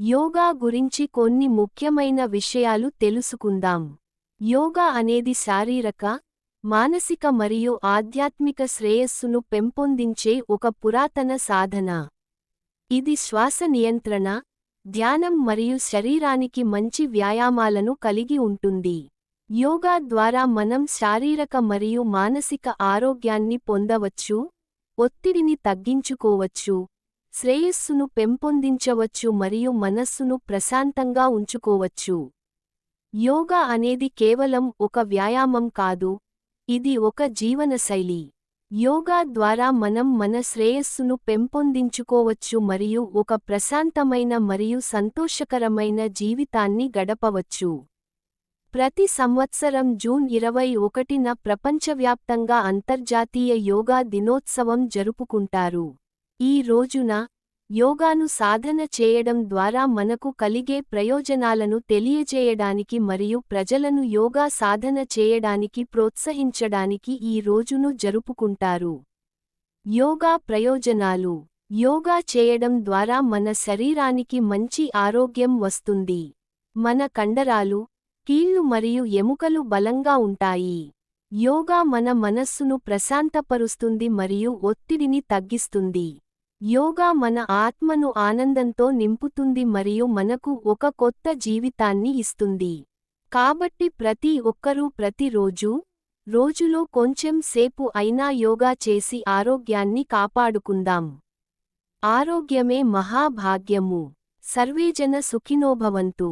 యోగా గురించి కొన్ని ముఖ్యమైన విషయాలు తెలుసుకుందాం. యోగా అనేది శారీరక మానసిక మరియు ఆధ్యాత్మిక శ్రేయస్సును పెంపొందించే ఒక పురాతన సాధన. ఇది శ్వాస నియంత్రణ ధ్యానం మరియు శరీరానికి మంచి వ్యాయామాలను కలిగి ఉంటుంది. యోగా ద్వారా మనం శారీరక మరియు మానసిక ఆరోగ్యాన్ని పొందవచ్చు ఒత్తిడిని తగ్గించుకోవచ్చు శ్రేయస్సును పెంపొందించవచ్చు మరియు మనస్సును ప్రశాంతంగా ఉంచుకోవచ్చు. యోగా అనేది కేవలం ఒక వ్యాయామం కాదు ఇది ఒక జీవనశైలి. యోగా ద్వారా మనం మన శ్రేయస్సును పెంపొందించుకోవచ్చు మరియు ఒక ప్రశాంతమైన మరియు సంతోషకరమైన జీవితాన్ని గడపవచ్చు. ప్రతి సంవత్సరం జూన్ ఇరవై ఒకటిన ప్రపంచవ్యాప్తంగా అంతర్జాతీయ యోగా దినోత్సవం జరుపుకుంటారు. ఈ రోజున యోగాను సాధన చేయడం ద్వారా మనకు కలిగే ప్రయోజనాలను తెలియజేయడానికి మరియు ప్రజలను యోగా సాధన చేయడానికి ప్రోత్సహించడానికి ఈ రోజును జరుపుకుంటారు. యోగా ప్రయోజనాలు. యోగా చేయడం ద్వారా మన శరీరానికి మంచి ఆరోగ్యం వస్తుంది. మన కండరాలు కీళ్ళు మరియు ఎముకలు బలంగా ఉంటాయి. యోగా మన మనస్సును ప్రశాంతపరుస్తుంది మరియు ఒత్తిడిని తగ్గిస్తుంది. యోగా మన ఆత్మను ఆనందంతో నింపుతుంది మరియు మనకు ఒక కొత్త జీవితాన్ని ఇస్తుంది. కాబట్టి ప్రతి ఒక్కరూ ప్రతిరోజు రోజులో కొంచెం సేపు అయినా యోగా చేసి ఆరోగ్యాన్ని కాపాడుకుందాం. ఆరోగ్యమే మహాభాగ్యము. సర్వేజన సుఖినోభవంతు.